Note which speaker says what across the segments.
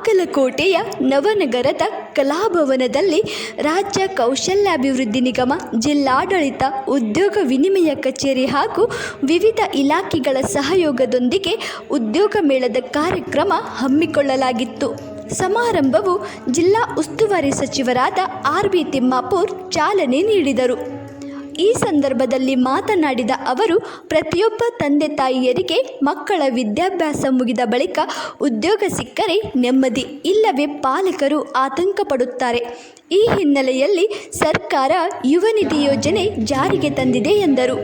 Speaker 1: ಬಾಗಲಕೋಟೆಯ ನವನಗರದ ಕಲಾಭವನದಲ್ಲಿ ರಾಜ್ಯ ಕೌಶಲ್ಯಾಭಿವೃದ್ಧಿ ನಿಗಮ, ಜಿಲ್ಲಾಡಳಿತ, ಉದ್ಯೋಗ ವಿನಿಮಯ ಕಚೇರಿ ಹಾಗೂ ವಿವಿಧ ಇಲಾಖೆಗಳ ಸಹಯೋಗದೊಂದಿಗೆ ಉದ್ಯೋಗ ಮೇಳದ ಕಾರ್ಯಕ್ರಮ ಹಮ್ಮಿಕೊಳ್ಳಲಾಗಿತ್ತು. ಸಮಾರಂಭವು ಜಿಲ್ಲಾ ಉಸ್ತುವಾರಿ ಸಚಿವರಾದ ಆರ್ ಬಿ ತಿಮ್ಮಾಪೂರ್ ಚಾಲನೆ ನೀಡಿದರು. ಈ ಸಂದರ್ಭದಲ್ಲಿ ಮಾತನಾಡಿದ ಅವರು, ಪ್ರತಿಯೊಬ್ಬ ತಂದೆ ತಾಯಿಯರಿಗೆ ಮಕ್ಕಳ ವಿದ್ಯಾಭ್ಯಾಸ ಮುಗಿದ ಬಳಿಕ ಉದ್ಯೋಗ ಸಿಕ್ಕರೆ ನೆಮ್ಮದಿ, ಇಲ್ಲವೇ ಪಾಲಕರು ಆತಂಕ ಪಡುತ್ತಾರೆ ಈ ಹಿನ್ನೆಲೆಯಲ್ಲಿ ಸರ್ಕಾರ ಯುವ ನಿಧಿ ಯೋಜನೆ ಜಾರಿಗೆ ತಂದಿದೆ ಎಂದರು.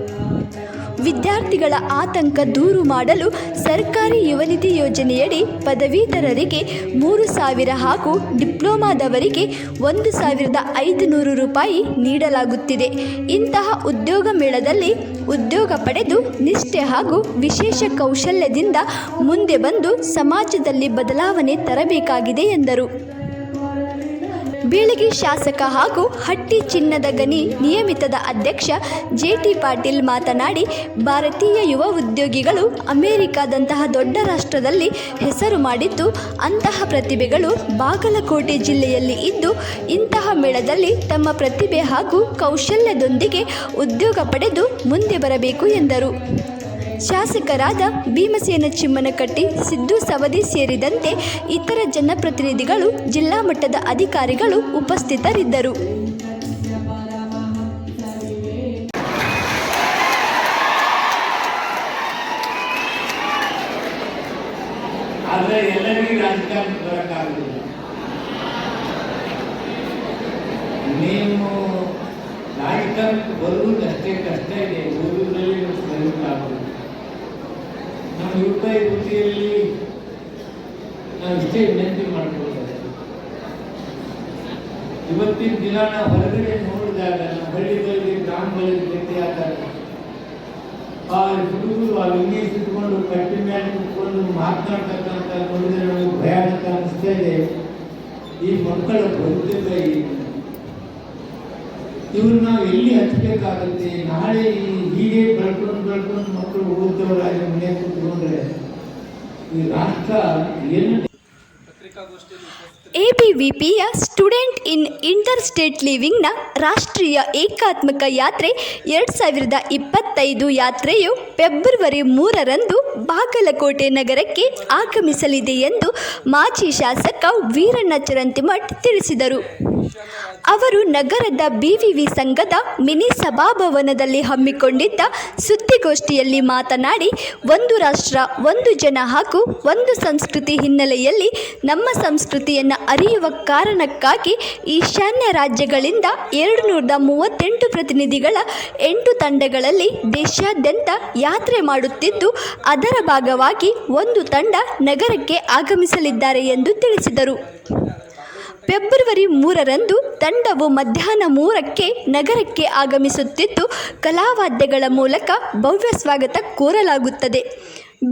Speaker 1: ವಿದ್ಯಾರ್ಥಿಗಳ ಆತಂಕ ದೂರು ಮಾಡಲು ಸರ್ಕಾರಿ ಯುವನಿಧಿ ಯೋಜನೆಯಡಿ ಪದವೀಧರರಿಗೆ ಮೂರು ಸಾವಿರ ಹಾಗೂ ಡಿಪ್ಲೊಮಾದವರಿಗೆ ಒಂದು ಸಾವಿರದ ಐದುನೂರು ರೂಪಾಯಿ ನೀಡಲಾಗುತ್ತಿದೆ. ಇಂತಹ ಉದ್ಯೋಗ ಮೇಳದಲ್ಲಿ ಉದ್ಯೋಗ ಪಡೆದು ನಿಷ್ಠೆ ಹಾಗೂ ವಿಶೇಷ ಕೌಶಲ್ಯದಿಂದ ಮುಂದೆ ಬಂದು ಸಮಾಜದಲ್ಲಿ ಬದಲಾವಣೆ ತರಬೇಕಾಗಿದೆ ಎಂದರು. ಬೀಳಗಿ ಶಾಸಕ ಹಾಗೂ ಹಟ್ಟಿ ಚಿನ್ನದ ಗಣಿ ನಿಯಮಿತದ ಅಧ್ಯಕ್ಷ ಜೆ ಟಿ ಪಾಟೀಲ್ ಮಾತನಾಡಿ, ಭಾರತೀಯ ಯುವ ಉದ್ಯೋಗಿಗಳು ಅಮೆರಿಕಾದಂತಹ ದೊಡ್ಡ ರಾಷ್ಟ್ರದಲ್ಲಿ ಹೆಸರು ಮಾಡಿದ್ದು, ಅಂತಹ ಪ್ರತಿಭೆಗಳು ಬಾಗಲಕೋಟೆ ಜಿಲ್ಲೆಯಲ್ಲಿ ಇದ್ದು, ಇಂತಹ ಮೇಳದಲ್ಲಿ ತಮ್ಮ ಪ್ರತಿಭೆ ಹಾಗೂ ಕೌಶಲ್ಯದೊಂದಿಗೆ ಉದ್ಯೋಗ ಪಡೆದು ಮುಂದೆ ಬರಬೇಕು ಎಂದರು. ಶಾಸಕರಾದ ಭೀಮಸೇನ ಚಿಮ್ಮನಕಟ್ಟಿ, ಸಿದ್ದು ಸವದಿ ಸೇರಿದಂತೆ ಇತರ ಜನಪ್ರತಿನಿಧಿಗಳು, ಜಿಲ್ಲಾ ಮಟ್ಟದ ಅಧಿಕಾರಿಗಳು ಉಪಸ್ಥಿತರಿದ್ದರು.
Speaker 2: ಆದರೆ ಎಲ್ಲರಿಗೂ ರಾಜಕಾರಣಕ್ಕೆ ಬರೋಕ್ಕಾಗುದಿಲ್ಲ. ನೀವು ರಾಜಕಾರಣಕ್ಕೆ ಬರುವುದು ಅಷ್ಟೇ ಕಷ್ಟ ಇದೆ. ಓದುವುದರಲ್ಲಿ ಬರಬೇಕಾಗುವುದು ನಮ್ಮ ರೀತಿಯಲ್ಲಿ ನಾವು ಇಷ್ಟೇ ವಿನಂತಿ ಮಾಡ್ಕೊಳ್ತೇವೆ ಇವತ್ತಿನ ದಿನ ನಾವು ಹೊರಗಡೆ ನೋಡಿದಾಗ ನಮ್ಮ ಹಳ್ಳಿಗಳಲ್ಲಿ ಗ್ರಾಮಗಳಲ್ಲಿ ಭೇಟಿಯಾದಾಗ ಆ ಹುಡುಗರು ಆ ಇಂಗ್ಲೀಷ್ ಇಟ್ಕೊಂಡು ಕಟ್ಟಿ ಮೇಲೆ ಕುತ್ಕೊಂಡು ಮಾತನಾಡ್ತಕ್ಕಂಥ ನೋಡಿದ್ರೆ ನಮಗೆ ಭಯಾನಕ ಅನಿಸ್ತಾ ಇದೆ. ಈ ಮಕ್ಕಳ ಭವಿಷ್ಯದ ಈ ಇವ್ರು ನಾವು ಎಲ್ಲಿ ಹಚ್ಚಬೇಕಾಗತ್ತೆ ನಾಳೆ ಈ ಹೀಗೆ ಬೆಳ್ಕೊಂಡು ಬೆಳ್ಕೊಂಡು ಮಕ್ಕಳು ಓದ್ತವರಾಗಿ ಮನೆ ಕೂತ್ಕೊಂಡ್ರೆ ಈ ರಾಷ್ಟ್ರ ಏನು
Speaker 1: ಎಬಿವಿಪಿಯ ಸ್ಟೂಡೆಂಟ್ ಇನ್ ಇಂಟರ್ ಸ್ಟೇಟ್ ಲಿವಿಂಗ್ನ ರಾಷ್ಟ್ರೀಯ ಏಕಾತ್ಮಕ ಯಾತ್ರೆ ಎರಡು ಸಾವಿರದ ಇಪ್ಪತ್ತೈದು ಯಾತ್ರೆಯು ಫೆಬ್ರವರಿ ಮೂರರಂದು ಬಾಗಲಕೋಟೆ ನಗರಕ್ಕೆ ಆಗಮಿಸಲಿದೆ ಎಂದು ಮಾಜಿ ಶಾಸಕ ವೀರಣ್ಣ ಚರಂತಿಮಠ್ ತಿಳಿಸಿದರು. ಅವರು ನಗರದ ಬಿವಿವಿ ಸಂಘದ ಮಿನಿ ಸಭಾಭವನದಲ್ಲಿ ಹಮ್ಮಿಕೊಂಡಿದ್ದ ಸುದ್ದಿಗೋಷ್ಠಿಯಲ್ಲಿ ಮಾತನಾಡಿ, ಒಂದು ರಾಷ್ಟ್ರ, ಒಂದು ಜನ ಹಾಗೂ ಒಂದು ಸಂಸ್ಕೃತಿ ಹಿನ್ನೆಲೆಯಲ್ಲಿ ನಮ್ಮ ಸಂಸ್ಕೃತಿಯನ್ನು ಅರಿಯುವ ಕಾರಣಕ್ಕಾಗಿ ಈಶಾನ್ಯ ರಾಜ್ಯಗಳಿಂದ ಎರಡು ನೂರದ ಮೂವತ್ತೆಂಟು ಪ್ರತಿನಿಧಿಗಳ ಎಂಟು ತಂಡಗಳಲ್ಲಿ ದೇಶಾದ್ಯಂತ ಯಾತ್ರೆ ಮಾಡುತ್ತಿದ್ದು, ಅದರ ಭಾಗವಾಗಿ ಒಂದು ತಂಡ ನಗರಕ್ಕೆ ಆಗಮಿಸಲಿದ್ದಾರೆ ಎಂದು ತಿಳಿಸಿದರು. ಫೆಬ್ರವರಿ ಮೂರರಂದು ತಂಡವು ಮಧ್ಯಾಹ್ನ ಮೂರಕ್ಕೆ ನಗರಕ್ಕೆ ಆಗಮಿಸುತ್ತಿದ್ದು, ಕಲಾವಾದ್ಯಗಳ ಮೂಲಕ ಭವ್ಯ ಸ್ವಾಗತ ಕೋರಲಾಗುತ್ತದೆ.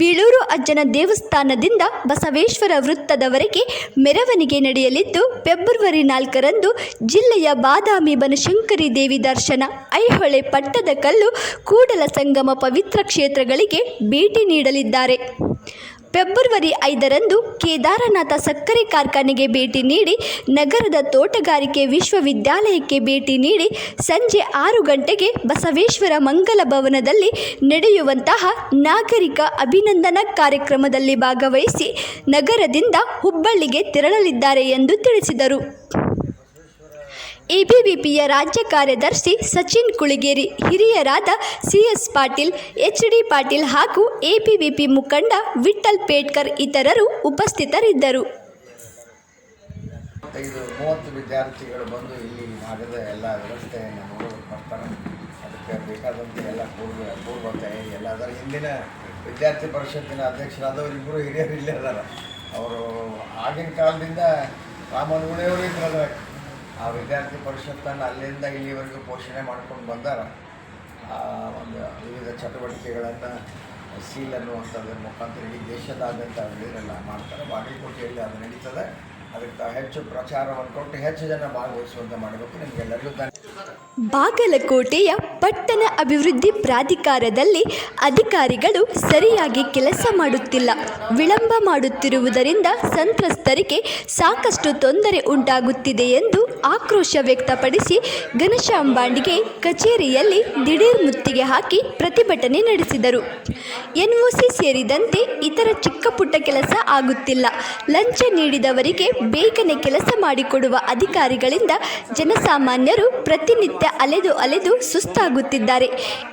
Speaker 1: ಬೀಳೂರು ಅಜ್ಜನ ದೇವಸ್ಥಾನದಿಂದ ಬಸವೇಶ್ವರ ವೃತ್ತದವರೆಗೆ ಮೆರವಣಿಗೆ ನಡೆಯಲಿದ್ದು, ಫೆಬ್ರವರಿ ನಾಲ್ಕರಂದು ಜಿಲ್ಲೆಯ ಬಾದಾಮಿ ಬನಶಂಕರಿ ದೇವಿ ದರ್ಶನ, ಐಹೊಳೆ ಪಟ್ಟದಕಲ್ಲು ಕೂಡಲ ಸಂಗಮ ಪವಿತ್ರ ಕ್ಷೇತ್ರಗಳಿಗೆ ಭೇಟಿ ನೀಡಲಿದ್ದಾರೆ. ಫೆಬ್ರವರಿ ಐದರಂದು ಕೇದಾರನಾಥ ಸಕ್ಕರೆ ಕಾರ್ಖಾನೆಗೆ ಭೇಟಿ ನೀಡಿ ನಗರದ ತೋಟಗಾರಿಕೆ ವಿಶ್ವವಿದ್ಯಾಲಯಕ್ಕೆ ಭೇಟಿ ನೀಡಿ ಸಂಜೆ ಆರು ಗಂಟೆಗೆ ಬಸವೇಶ್ವರ ಮಂಗಲ ಭವನದಲ್ಲಿ ನಡೆಯುವಂತಹ ನಾಗರಿಕ ಅಭಿನಂದನಾ ಕಾರ್ಯಕ್ರಮದಲ್ಲಿ ಭಾಗವಹಿಸಿ ನಗರದಿಂದ ಹುಬ್ಬಳ್ಳಿಗೆ ತೆರಳಲಿದ್ದಾರೆ ಎಂದು ತಿಳಿಸಿದರು. ಎಬಿವಿಪಿಯ ರಾಜ್ಯ ಕಾರ್ಯದರ್ಶಿ ಸಚಿನ್ ಕುಳಿಗೇರಿ, ಹಿರಿಯರಾದ CS Patil, H D Patil ಹಾಗೂ ಎಬಿವಿಪಿ ಮುಖಂಡ ವಿಠಲ್ ಪೇಟ್ಕರ್ ಇತರರು ಉಪಸ್ಥಿತರಿದ್ದರು.
Speaker 3: ವಿದ್ಯಾರ್ಥಿ ಪರಿಷತ್ತಿನ ಹಿರಿಯರು ಅವರು ಆಗಿನ ಕಾಲದಿಂದ ರಾಮನುಗುಣಿಯವರು ಇದ್ರಲ್ಲ. ಆ ವಿದ್ಯಾರ್ಥಿ ಪರಿಷತ್ತನ್ನು ಅಲ್ಲಿಂದ ಇಲ್ಲಿವರೆಗೂ ಪೋಷಣೆ ಮಾಡ್ಕೊಂಡು ಬಂದಾರ. ಆ, ಒಂದು ವಿವಿಧ ಚಟುವಟಿಕೆಗಳನ್ನು ಸೀಲ್ ಅನ್ನುವಂಥದ್ರ ಮುಖಾಂತರ ಇಡೀ ದೇಶದಾದ್ಯಂತ ಇದನ್ನೆಲ್ಲ ಮಾಡ್ತಾರೆ. ಬಾಗಲಕೋಟೆಯಲ್ಲಿ ಅದು ನಡೀತದೆ. ಅದಕ್ಕೆ ಹೆಚ್ಚು ಪ್ರಚಾರವನ್ನು ಕೊಟ್ಟು ಹೆಚ್ಚು ಜನ ಭಾಗವಹಿಸುವಂತೆ ಮಾಡಬೇಕು. ನಿಮಗೆಲ್ಲರಿಗೂ ಧನ್ಯ
Speaker 1: ಬಾಗಲಕೋಟೆಯ ಪಟ್ಟಣ ಅಭಿವೃದ್ಧಿ ಪ್ರಾಧಿಕಾರದಲ್ಲಿ ಅಧಿಕಾರಿಗಳು ಸರಿಯಾಗಿ ಕೆಲಸ ಮಾಡುತ್ತಿಲ್ಲ. ವಿಳಂಬ ಮಾಡುತ್ತಿರುವುದರಿಂದ ಸಂತ್ರಸ್ತರಿಗೆ ಸಾಕಷ್ಟು ತೊಂದರೆ ಉಂಟಾಗುತ್ತಿದೆ ಎಂದು ಆಕ್ರೋಶ ವ್ಯಕ್ತಪಡಿಸಿ ಘನಶ್ಯಾಮ್ ಕಚೇರಿಯಲ್ಲಿ ದಿಢೀರ್ ಮುತ್ತಿಗೆ ಹಾಕಿ ಪ್ರತಿಭಟನೆ ನಡೆಸಿದರು. ಎನ್ಒಸಿ ಸೇರಿದಂತೆ ಇತರ ಚಿಕ್ಕಪುಟ್ಟ ಕೆಲಸ ಆಗುತ್ತಿಲ್ಲ. ಲಂಚ ನೀಡಿದವರಿಗೆ ಬೇಗನೆ ಕೆಲಸ ಮಾಡಿಕೊಡುವ ಅಧಿಕಾರಿಗಳಿಂದ ಜನಸಾಮಾನ್ಯರು ಪ್ರತಿನಿತ್ಯ ಅಲೆದು ಅಲೆದು ಸುಸ್ತಾಗುತ್ತಿದ್ದಾರೆ.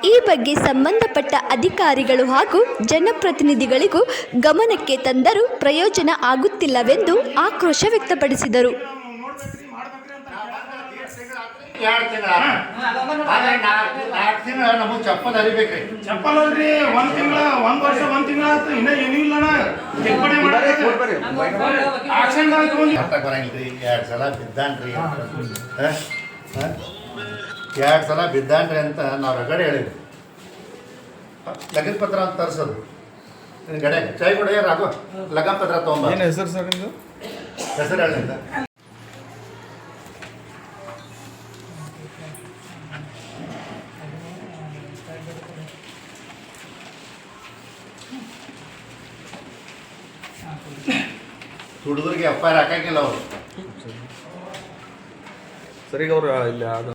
Speaker 1: ಈ ಬಗ್ಗೆ ಸಂಬಂಧಪಟ್ಟ ಅಧಿಕಾರಿಗಳು ಹಾಗೂ ಜನಪ್ರತಿನಿಧಿಗಳಿಗೂ ಗಮನಕ್ಕೆ ತಂದರೂ ಪ್ರಯೋಜನ ಆಗುತ್ತಿಲ್ಲವೆಂದು ಆಕ್ರೋಶ ವ್ಯಕ್ತಪಡಿಸಿದರು.
Speaker 4: ಎರಡು ತಿಂಗಳ ಆದ್ರೆ ನಾಲ್ಕು ನಾಲ್ಕು ತಿಂಗಳ ನಮಗೆ ಚಪ್ಪಲ್ ಹರಿಬೇಕ್ರಿ.
Speaker 5: ಚಪ್ಪಲ್ ಅಲ್ರಿ ಒಂದ್ ತಿಂಗಳ ಒಂದ್ ವರ್ಷ ಒಂದ್ ತಿಂಗಳ ಆತು ಇನ್ನ ಏನೂ ಇಲ್ಲಣ್ಣ ತಿದ್ದುಪಡಿ ಮಾಡ್ಬೇಕು ಆಕ್ಷನ್
Speaker 4: ಬರಂಗಿಲ್ರಿ ಎರಡು ಸಲ ಬಿದ್ದಾನ್ರಿ. ಎರಡು ಸಲ ಬಿದ್ದಾನ್ರಿ ಅಂತ ನಾವು ರಗಡೆ ಹೇಳಿದ್ವಿ. ಲಗನ್ ಪತ್ರ ಅಂತ ತರಿಸೋದು. ಗಡೆ ಚೈ ಕೊಡ ರಾಘವ ಲಗನ್ ಪತ್ರ ತೊಗೊಂಬ.
Speaker 5: ಏನು ಹೆಸರು ಸರ್ ನಿಮ್ದು?
Speaker 4: ಹೆಸರು ಹೇಳಿಂದ ಹುಡುಗರಿಗೆ ಎಫ್ ಐ ಆರ್ ಹಾಕಂಗಿಲ್ಲ ಅವರು
Speaker 5: ಸರಿಗೆ ಅವ್ರು ಇಲ್ಲಿ ಅದು